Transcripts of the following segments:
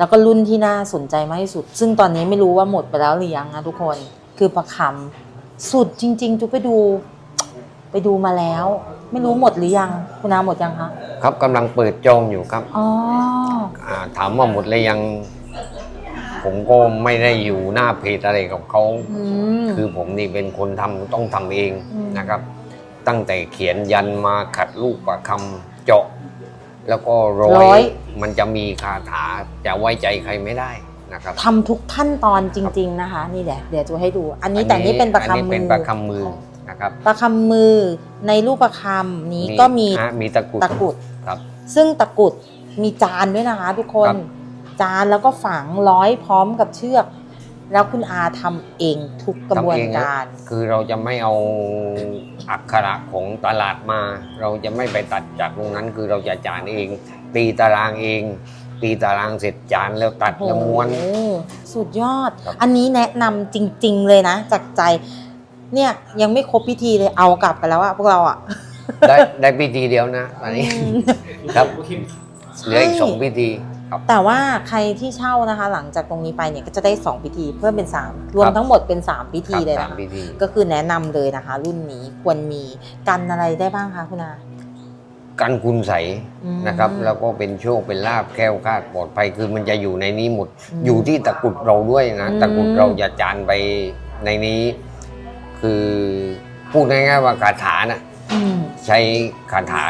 แล้วก็รุ่นที่น่าสนใจมากที่สุด ซึ่งตอนนี้ไม่รู้ว่าหมดไปแล้วหรือยังนะทุกคน คือประคำสุดจริง ๆ จุกไปดู ไปดูมาแล้ว ไม่รู้หมดหรือยัง คุณอาหมดยังคะ ครับกำลังเปิดจองอยู่ครับอ๋ออาถามว่าหมดเลยยัง ผมก็ไม่ได้อยู่หน้าเพจอะไรกับเขา อืม คือผมนี่เป็นคนทำต้องทำเองอืม นะครับ ตั้งแต่เขียนยันมาขัดลูกประคำเจาะ แล้วก็ร้อร้อย ย มันจะมีคาถาจะไว้ใจใครไม่ได้นะครับ ทำทุกขั้นตอนจริง ๆนะคะ นี่แหละเดี๋ยวจะให้ดู อันนี้แต่นี่เป็นประอัคำนี้มืเป็นอประคำมือนะครับประคำมือในรูปประคำนี้ก็มีฮะมีตะกรุด ตะกรุดครับซึ่งตะกรุดมีจานด้วยนะคะทุกคน ครับ จานแล้วก็ฝังร้อยพร้อมกับเชือก แล้วคุณอาทำเองทุกกระบวนทำเองนะการ คือเราจะไม่เอาอักขระของตลาดมา เราจะไม่ไปตัดจากตรงนั้น คือเราจะจานเอง ตีตารางเอง ตีตารางเสร็จจานแล้วตัดแล้วม้วนโอ้โหสุดยอดครับอันนี้แนะนำจริง ๆ เลยนะ จากใจ เนี่ยยังไม่ครบพิธีเลยเอากลับไปแล้วอะพวกเราอะได้ได้พิธีเดียวนะตอนนี้อืมครับใช่เหลืออีกสองพิธี ครับแต่ว่าใครที่เช่านะคะ หลังจากตรงนี้ไปเนี่ยก็จะได้ 2 พิธีเพิ่มเป็น 3 รวมครับทั้งหมดเป็น 3 พิธีครับเลยสานะมคะพิธีก็คือแนะนำเลยนะคะ รุ่นนี้ควรมีกันอะไรได้บ้างคะคุณอากันคุณใสยอืม นะครับ แล้วก็เป็นโชคเป็นลาบแคล้วคลาดปลอดภัยคือมันจะอยู่ในนี้หมด อืมอยู่ที่ตะกรุดเราด้วยนะอืม ตะกรุดเราจะจานไปในนี้ คือพูดง่ายๆว่าคาถาน่ะอืม ใช้คาถา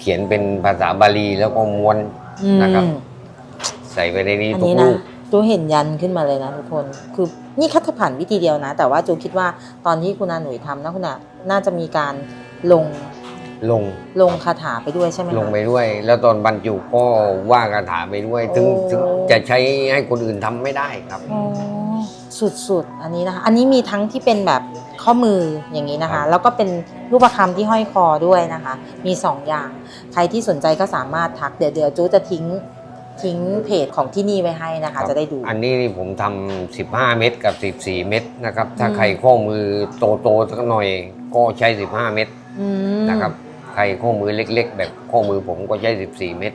เขียนเป็นภาษาบาลีแล้วก็ม้วนอืม นะครับ ใส่ไปในนี้อันทุกนี้ลูนะก จูเห็นยันขึ้นมาเลยนะทุกคน คือนี่คัดผ่านวิธีเดียวนะ แต่ว่าจูคิดว่าตอนที่คุณอาหนุ่ยทำนะคุณอาน่าจะมีการลงลงลงคาถาไปด้วยใช่ไหมคะ ลงไปด้วย แล้วตอนบรรจุก็ว่าคาถาไปด้วย ถึงโอ้ ถึงจะใช้ให้คนอื่นทำไม่ได้ครับ อ๋อสุดๆ อันนี้นะคะ อันนี้มีทั้งที่เป็นแบบ ข้อมืออย่างนี้นะครัคะบแล้วก็เป็นรูปประคำที่ห้อยคอด้วยนะคะ มีสองอย่าง ใครที่สนใจก็สามารถทักเดี๋ยวเดี๋ยวจูจะทิ้งทิ้งเพจของที่นี่ไว้ให้นะคะ จะได้ดู อันนี้นี่ผมทำ15 เม็ดกับ 14 เม็ดนะครับ ถ้าอืมใครข้อมือโตๆสักหน่อยก็ใช้ 15 เม็ดอืมนะครับ ใครข้อมือเล็ก ๆ แบบข้อมือผมก็ใช้ 14 เม็ด